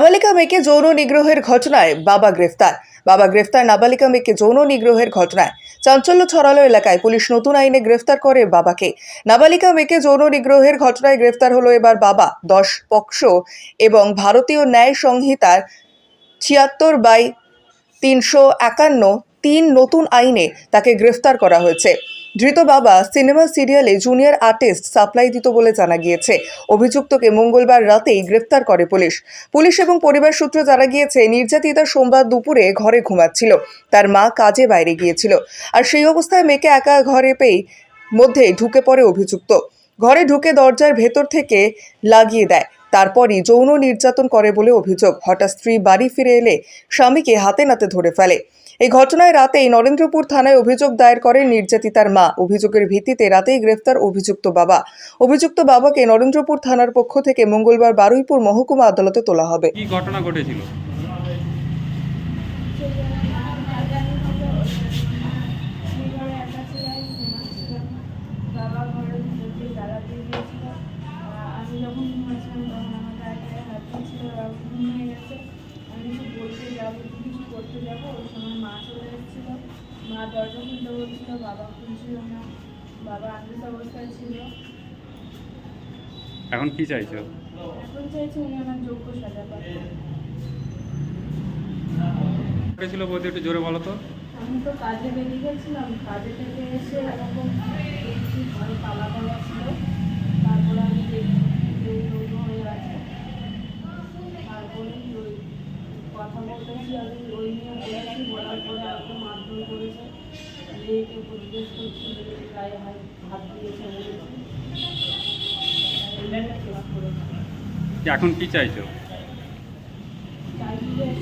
নাবালিকা মেয়েকে যৌন নিগ্রহের ঘটনায় বাবা গ্রেফতার। বাবা গ্রেফতার নাবালিকা মেয়েকে যৌন নিগ্রহের ঘটনায়। চাঞ্চল্য ছড়ালো এলাকায়। পুলিশ নতুন আইনে গ্রেফতার করে বাবাকে। নাবালিকা মেয়েকে যৌন নিগ্রহের ঘটনায় গ্রেফতার হলো এবার বাবা, দশ পক্ষ এবং ভারতীয় ন্যায় সংহিতার ছিয়াত্তর বাই তিনশো একান্ন তিন নতুন আইনে তাকে গ্রেফতার করা হয়েছে। ধৃত বাবা সিনেমা সিরিয়ালে জুনিয়র আর্টিস্ট সাপ্লাই দিত বলে জানা গিয়েছে। অভিযুক্তকে মঙ্গলবার রাতেই গ্রেফতার করে পুলিশ। পুলিশ এবং পরিবার সূত্রে জানা গিয়েছে, নির্যাতিতা সোমবার দুপুরে ঘরে ঘুমাচ্ছিল। তার মা কাজে বাইরে গিয়েছিল। আর সেই অবস্থায় মেয়েকে একা ঘরে পেয়ে মধ্যে ঢুকে পড়ে অভিযুক্ত। ঘরে ঢুকে দরজার ভেতর থেকে লাগিয়ে দেয়। তারপরই যৌন নির্যাতন করে বলে অভিযোগ। হঠাৎ স্ত্রী বাড়ি ফিরে এলে স্বামীকে হাতে নাতে ধরে ফেলে। এই ঘটনায় রাতেই নরেন্দ্রপুর থানায় অভিযোগ দায়ের করেন নির্যাতিতার মা। অভিযোগের ভিত্তিতে রাতেই গ্রেফতার অভিযুক্ত বাবা। অভিযুক্ত বাবাকে নরেন্দ্রপুর থানার পক্ষ থেকে মঙ্গলবার বারুইপুর মহকুমা আদালতে তোলা হবে। কি ঘটনা ঘটেছিল বাবা ঘরে ঢুকে তালা দিয়ে গিয়েছিল আমি ঘুমাচ্ছিলাম তখন আমার গায়ে গায়ে হাত দিয়েছিল ঘুম হয়ে গেছে। আমি কিছু বলতে যাব কিছু করতে যাব ওই সময় মা চলে এসেছিল। মা দরজা খুলতে বলছিল বাবা খুলছিল না বাবা আদেশ অবস্থায় ছিল। এখন কি চাইছো? এখন চাইছি উনি আমার যোগ্য সাজা পাবে ঘটেছিল বলতে একটু জোরে বলো তো? আমি তো কাজে বেরিয়ে গেছিলাম। কাজে থেকে এসে এরকম ঘরে তালা দেওয়া ছিল। তারপরে আমি দেখছি কেউ যৌন হয়ে আছে তারপরে ওই কথা আমি ওই নিয়ে বলেছি বলার পরে আমাকে মারধর করেছে মেয়েকে পরিবেশ করছি হাত দিয়েছে এখন কি চাইছো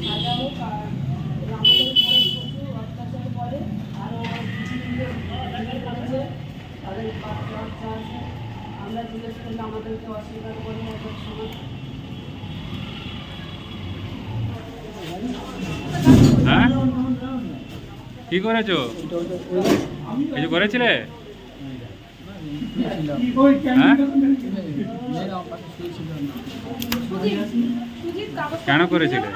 সাজা হোক আমাদের অত্যাচার করে তাদের আমরা জিজ্ঞেস করলে আমাদেরকে অস্বীকার করে ওদের সময়। হ্যাঁ? কি করেছ? কিছু করেছিলে? হ্যাঁ? কেন করেছিলে?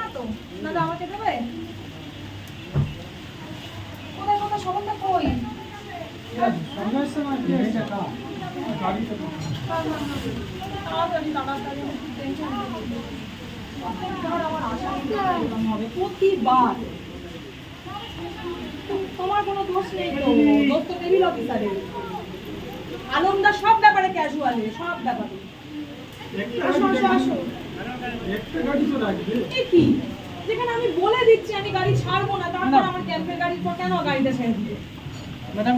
প্রত্যেকবার আমার সব ব্যাপারে ক্যাজুয়ালি সব ব্যাপারে আসো আসো আসো কি যেখানে আমি বলে দিচ্ছি আমি গাড়ি ছাড়বো না তারপর আমার ক্যাম্পের গাড়ির পর কেন গাড়িটা ছেড়ে দিবে ম্যাডাম